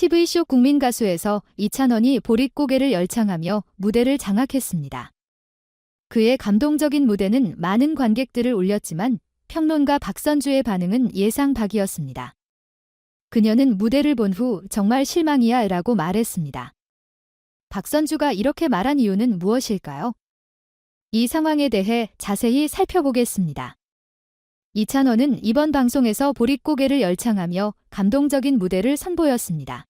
TV쇼 국민가수에서 이찬원이 보릿고개를 열창하며 무대를 장악했습니다. 그의 감동적인 무대는 많은 관객들을 울렸지만 평론가 박선주의 반응은 예상 밖이었습니다. 그녀는 무대를 본 후 정말 실망이야 라고 말했습니다. 박선주가 이렇게 말한 이유는 무엇일까요? 이 상황에 대해 자세히 살펴보겠습니다. 이찬원은 이번 방송에서 보릿고개를 열창하며 감동적인 무대를 선보였습니다.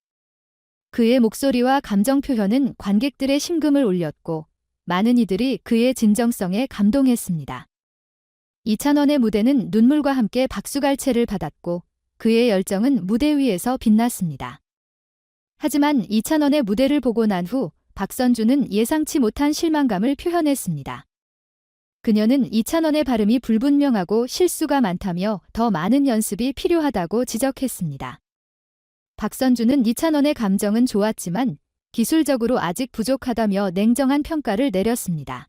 그의 목소리와 감정 표현은 관객들의 심금을 울렸고 많은 이들이 그의 진정성에 감동했습니다. 이찬원의 무대는 눈물과 함께 박수갈채를 받았고 그의 열정은 무대 위에서 빛났습니다. 하지만 이찬원의 무대를 보고 난 후 박선주는 예상치 못한 실망감을 표현했습니다. 그녀는 이찬원의 발음이 불분명하고 실수가 많다며 더 많은 연습이 필요하다고 지적했습니다. 박선주는 이찬원의 감정은 좋았지만 기술적으로 아직 부족하다며 냉정한 평가를 내렸습니다.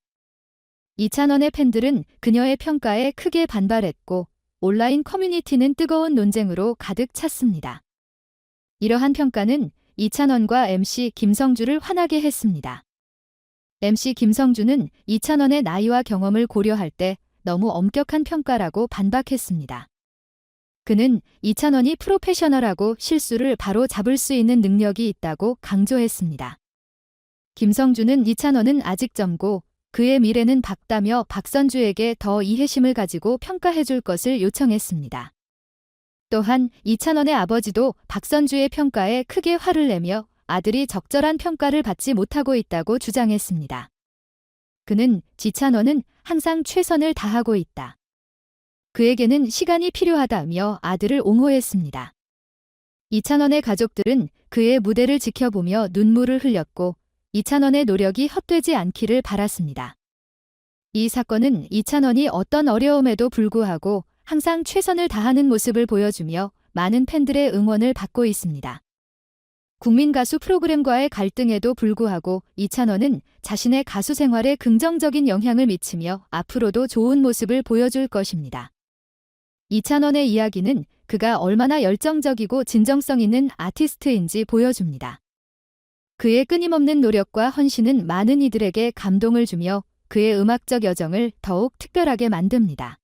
이찬원의 팬들은 그녀의 평가에 크게 반발했고 온라인 커뮤니티는 뜨거운 논쟁으로 가득 찼습니다. 이러한 평가는 이찬원과 MC 김성주를 화나게 했습니다. MC 김성주는 이찬원의 나이와 경험을 고려할 때 너무 엄격한 평가라고 반박했습니다. 그는 이찬원이 프로페셔널하고 실수를 바로 잡을 수 있는 능력이 있다고 강조했습니다. 김성주는 이찬원은 아직 젊고 그의 미래는 밝다며 박선주에게 더 이해심을 가지고 평가해 줄 것을 요청했습니다. 또한 이찬원의 아버지도 박선주의 평가에 크게 화를 내며 아들이 적절한 평가를 받지 못하고 있다고 주장했습니다. 그는 지찬원은 항상 최선을 다하고 있다. 그에게는 시간이 필요하다며 아들을 옹호했습니다. 이찬원의 가족들은 그의 무대를 지켜보며 눈물을 흘렸고 이찬원의 노력이 헛되지 않기를 바랐습니다. 이 사건은 이찬원이 어떤 어려움에도 불구하고 항상 최선을 다하는 모습을 보여주며 많은 팬들의 응원을 받고 있습니다. 국민 가수 프로그램과의 갈등에도 불구하고 이찬원은 자신의 가수 생활에 긍정적인 영향을 미치며 앞으로도 좋은 모습을 보여줄 것입니다. 이찬원의 이야기는 그가 얼마나 열정적이고 진정성 있는 아티스트인지 보여줍니다. 그의 끊임없는 노력과 헌신은 많은 이들에게 감동을 주며 그의 음악적 여정을 더욱 특별하게 만듭니다.